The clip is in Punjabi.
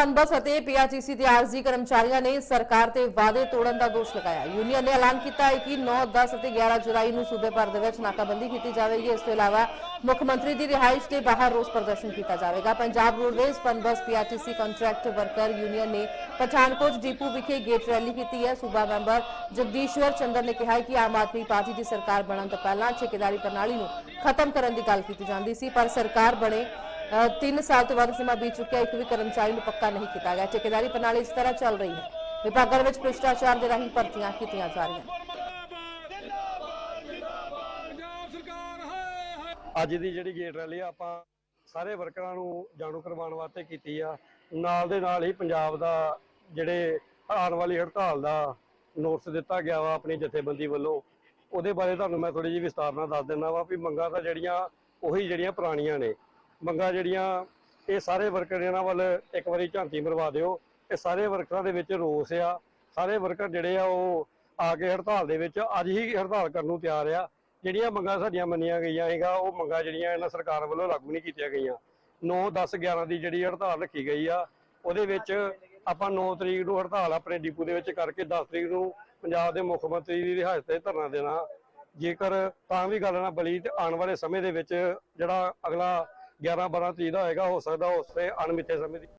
ਪਨਬਸ ਅਤੇ ਪੀਆਰਟੀਸੀ ਦੇ ਆਰਜ਼ੀ ਕਰਮਚਾਰੀਆਂ ਨੇ ਸਰਕਾਰ ਤੇ ਵਾਅਦੇ ਤੋੜਨ ਦਾ ਦੋਸ਼ ਲਗਾਇਆ। ਯੂਨੀਅਨ ਨੇ ਐਲਾਨ ਕੀਤਾ ਹੈ ਕਿ 9, 10 ਅਤੇ 11 ਜੁਲਾਈ ਨੂੰ ਸੂਬੇ ਭਰ ਦੇ ਵਿੱਚ ਨਾਕਾਬੰਦੀ ਕੀਤੀ ਜਾਵੇਗੀ। ਇਸ ਤੋਂ ਇਲਾਵਾ ਮੁੱਖ ਮੰਤਰੀ ਦੀ ਰਿਹਾਇਸ਼ ਦੇ ਬਾਹਰ ਰੋਸ ਪ੍ਰਦਰਸ਼ਨ ਕੀਤਾ ਜਾਵੇਗਾ। Punjab roadways Punbus PRTC contract worker union ਨੇ ਪਠਾਨਕੋਟ ਡਿਪੂ ਵਿਖੇ ਗੇਟ ਰੈਲੀ ਕੀਤੀ ਹੈ। ਸੂਬਾ ਮੈਂਬਰ ਜਗਦੀਸ਼ਵਰ ਚੰਦਰ ਨੇ ਕਿਹਾ ਕਿ ਆਮ ਆਦਮੀ ਪਾਰਟੀ ਦੀ ਸਰਕਾਰ ਬਣਨ ਤੋਂ ਪਹਿਲਾਂ ਠੇਕੇਦਾਰੀ ਪ੍ਰਣਾਲੀ ਨੂੰ ਖਤਮ ਕਰਨ ਦੀ ਗੱਲ ਕੀਤੀ ਜਾਂਦੀ ਸੀ ਪਰ ਸਰਕਾਰ ਬਣੇ 3 ਸਾਲ ਤੋਂ ਵੱਧ ਸਮਾਂ ਬੀਤ ਚੁੱਕਿਆ, ਇੱਕ ਵੀ ਕਰਮਚਾਰੀ ਨੂੰ ਪੱਕਾ ਨਹੀਂ ਕੀਤਾ ਗਿਆ। ਠੇਕੇਦਾਰੀ ਪ੍ਰਣਾਲੀ ਇਸ ਤਰ੍ਹਾਂ ਚੱਲ ਰਹੀ ਹੈ। ਵਿਭਾਗਾਂ ਵਿੱਚ ਭ੍ਰਿਸ਼ਟਾਚਾਰ ਦੇ ਰਾਹੀਂ ਭਰਤੀਆਂ ਕੀਤੀਆਂ ਜਾ ਰਹੀਆਂ। ਅੱਜ ਦੀ ਜਿਹੜੀ ਗੇਟ ਰੈਲੀ ਆਪਾਂ ਸਾਰੇ ਵਰਕਰਾਂ ਨੂੰ ਜਾਣੂ ਕਰਵਾਉਣ ਵਾਸਤੇ ਕੀਤੀ ਆ। ਨਾਲ ਦੇ ਨਾਲ ਹੀ ਪੰਜਾਬ ਦਾ ਜਿਹੜੇ ਆਉਣ ਵਾਲੀ ਹੜਤਾਲ ਦਾ ਨੋਟਿਸ ਦਿੱਤਾ ਗਿਆ ਵਾ ਆਪਣੀ ਜਥੇਬੰਦੀ ਵੱਲੋਂ। ਉਹਦੇ ਬਾਰੇ ਤੁਹਾਨੂੰ ਮੈਂ ਥੋੜੀ ਜਿਹੀ ਵਿਸਤਾਰ ਨਾਲ ਦੱਸ ਦਿੰਦਾ ਵਾ ਵੀ ਮੰਗਾਂ ਤਾਂ ਜਿਹੜੀਆਂ, ਉਹੀ ਜਿਹੜੀਆਂ ਪੁਰਾਣੀਆਂ ਨੇ। ਮੰਗਾਂ ਜਿਹੜੀਆਂ, ਇਹ ਸਾਰੇ ਵਰਕਰ ਇਹਨਾਂ ਵੱਲ ਇੱਕ ਵਾਰੀ ਝਾਂਤੀ ਮਰਵਾ ਦਿਓ। ਇਹ ਸਾਰੇ ਵਰਕਰਾਂ ਦੇ ਵਿੱਚ ਰੋਸ ਆ। ਸਾਰੇ ਵਰਕਰ ਜਿਹੜੇ ਆ, ਉਹ ਆ ਕੇ ਹੜਤਾਲ ਦੇ ਵਿੱਚ ਅੱਜ ਹੀ ਹੜਤਾਲ ਕਰਨ ਨੂੰ ਤਿਆਰ ਆ। ਜਿਹੜੀਆਂ ਮੰਗਾਂ ਸਾਡੀਆਂ ਮੰਨੀਆਂ ਗਈਆਂ ਹੈਗਾ ਉਹ ਮੰਗਾਂ ਜਿਹੜੀਆਂ ਇਹਨਾਂ ਸਰਕਾਰ ਵੱਲੋਂ ਲਾਗੂ ਨਹੀਂ ਕੀਤੀਆਂ ਗਈਆਂ। 9 10 11 ਦੀ ਜਿਹੜੀ ਹੜਤਾਲ ਰੱਖੀ ਗਈ ਆ, ਉਹਦੇ ਵਿੱਚ ਆਪਾਂ 9 ਤਰੀਕ ਨੂੰ ਹੜਤਾਲ ਆਪਣੇ ਡਿਪੂ ਦੇ ਵਿੱਚ ਕਰਕੇ 10 ਤਰੀਕ ਨੂੰ ਪੰਜਾਬ ਦੇ ਮੁੱਖ ਮੰਤਰੀ ਦੀ ਰਿਹਾਇਸ਼ ਤੇ ਧਰਨਾ ਦੇਣਾ। ਜੇਕਰ ਤਾਂ ਵੀ ਗੱਲ ਨਾ ਬਲੀ ਤੇ ਆਉਣ ਵਾਲੇ ਸਮੇਂ ਦੇ ਵਿੱਚ ਜਿਹੜਾ ਅਗਲਾ 11 12 ਤਰੀਕ ਦਾ ਹੋਏਗਾ ਹੋ ਸਕਦਾ ਉਸੇ ਅਣਮਿੱਥੇ ਸਮੇਂ ਦੀ।